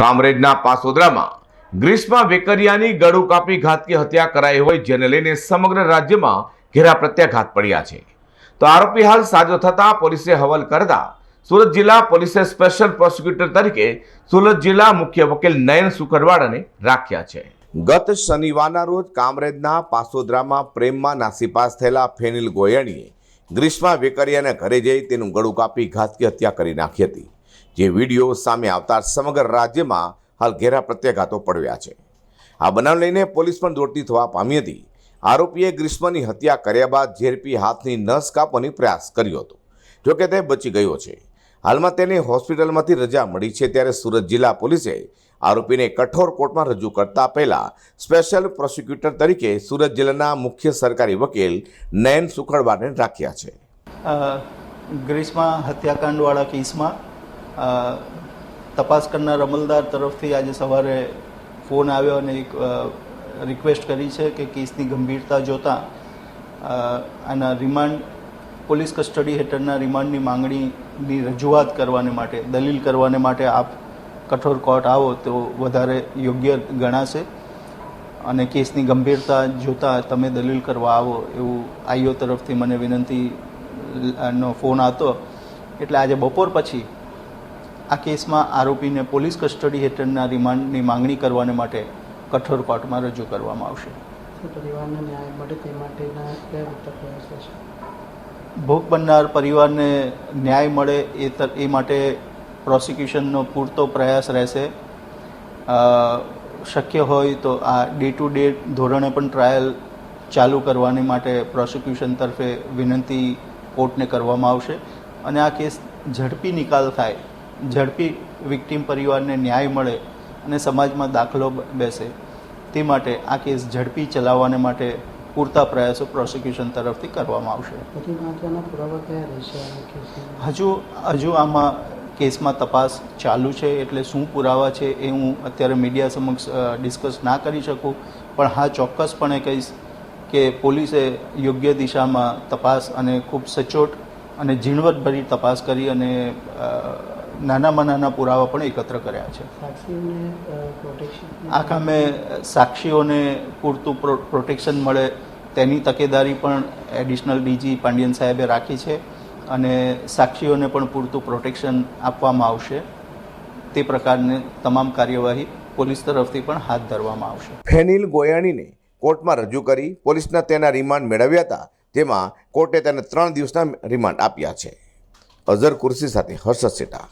કામરેજના પાસોદરામાં ગ્રીષ્મા વેકરિયાની ગળું કાપી ઘાતકી હત્યા કરાઈ હોય જેને લઈને સમગ્ર રાજ્યમાં ઘેરા પ્રત્યાઘાત પડ્યા છે. તો આરોપી હાલ સાજો થતા પોલીસે હવાલ કરતા સુરત જિલ્લા પોલીસે સ્પેશિયલ પ્રોસિક્યુટર તરીકે સુરત જિલ્લા મુખ્ય વકીલ નયન સુખરવાડાને રાખ્યા છે. ગત શનિવારના રોજ કામરેજના પાસોદરામાં પ્રેમમાં નાસીપાસ થયેલા ફેનિલ ગોયણીએ ગ્રીષ્મા વેકરિયાના ઘરે જઈ તેનું ગળું કાપી ઘાતકી હત્યા કરી નાખી હતી. જે વીડિયો સામે આવતા સમગ્ર રાજ્યમાં હાલ ઘેરા પ્રત્યાઘાતો પડ્યા છે. આ બનાવ લઈને પોલીસ પણ દોડતી થવા પામી હતી. આરોપીએ ગ્રીષ્મની હત્યા કર્યા બાદ ઝેરપી હાથની નસ કાપવાની પ્રયાસ કર્યો હતો. જોકે તે બચી ગયો છે. હાલમાં તેને હોસ્પિટલમાંથી રજા મળી છે ત્યારે સુરત જિલ્લા પોલીસે આરોપીને કઠોર કોર્ટમાં રજૂ કરતા પહેલાં સ્પેશિયલ પ્રોસિક્યુટર તરીકે સુરત જિલ્લાના મુખ્ય સરકારી વકીલ નયન સુખડવાને રાખ્યા છે. ગ્રીષ્મ હત્યાકાંડવાળા કેસમાં તપાસ કરનાર અમલદાર તરફથી આજે સવારે ફોન આવ્યો અને એક રિક્વેસ્ટ કરી છે કે કેસની ગંભીરતા જોતાં આના રિમાન્ડ, પોલીસ કસ્ટડી હેઠળના રિમાન્ડની માંગણીની રજૂઆત કરવાને માટે, દલીલ કરવાને માટે આપ કઠોર કોર્ટ આવો તો વધારે યોગ્ય ગણાશે. અને કેસની ગંભીરતા જોતાં તમે દલીલ કરવા આવો એવું આઈઓ તરફથી મને વિનંતી નો ફોન આવતો. એટલે આજે બપોર પછી આ કેસમાં આરોપીને પોલીસ કસ્ટડી હેઠળના રિમાન્ડની માંગણી કરવાને માટે કઠોર કોર્ટમાં રજૂ કરવામાં આવશે. ભોગ બનનાર પરિવારને ન્યાય મળે એ એ માટે પ્રોસિક્યુશનનો પૂરતો પ્રયાસ રહેશે. શક્ય હોય તો આ ડે ટુ ડે ધોરણે પણ ટ્રાયલ ચાલુ કરવાની માટે પ્રોસિક્યુશન તરફે વિનંતી કોર્ટને કરવામાં આવશે. અને આ કેસ ઝડપી નિકાલ થાય ઝડપી વિક્ટીમ પરિવારને ન્યાય મળે અને સમાજમાં દાખલો બેસે. તે માટે આ કેસ ઝડપી ચલાવવાને માટે પૂરતા પ્રયાસો પ્રોસિક્યુશન તરફથી કરવામાં આવશે. હજુ હજુ આમાં કેસમાં તપાસ ચાલુ છે એટલે શું પુરાવા છે એ હું અત્યારે મીડિયા સમક્ષ ડિસ્કસ ના કરી શકું. પણ હા ચોક્કસપણે કહીશ કે પોલીસે યોગ્ય દિશામાં તપાસ અને ખૂબ સચોટ અને ઝીણવટભરી તપાસ કરી અને નાનામાં નાના પુરાવા પણ એકત્ર કર્યા છે. આ કામે સાક્ષીઓને પૂરતું પ્રો- પ્રોટેક્શન મળે તેની તકેદારી પણ એડિશનલ ડીજી પાંડિયન સાહેબે રાખી છે અને સાક્ષીઓને પણ પૂરતું પ્રોટેક્શન આપવામાં આવશે. તે પ્રકારની તમામ કાર્યવાહી પોલીસ તરફથી પણ હાથ ધરવામાં આવશે. ફેનિલ ગોયાણીને કોર્ટમાં રજૂ કરી પોલીસના તેના રિમાન્ડ મેળવ્યા હતા જેમાં કોર્ટે તેને ત્રણ દિવસના રિમાન્ડ આપ્યા છે. અઝર કુર્સી સાથે હર્ષદ સેટા.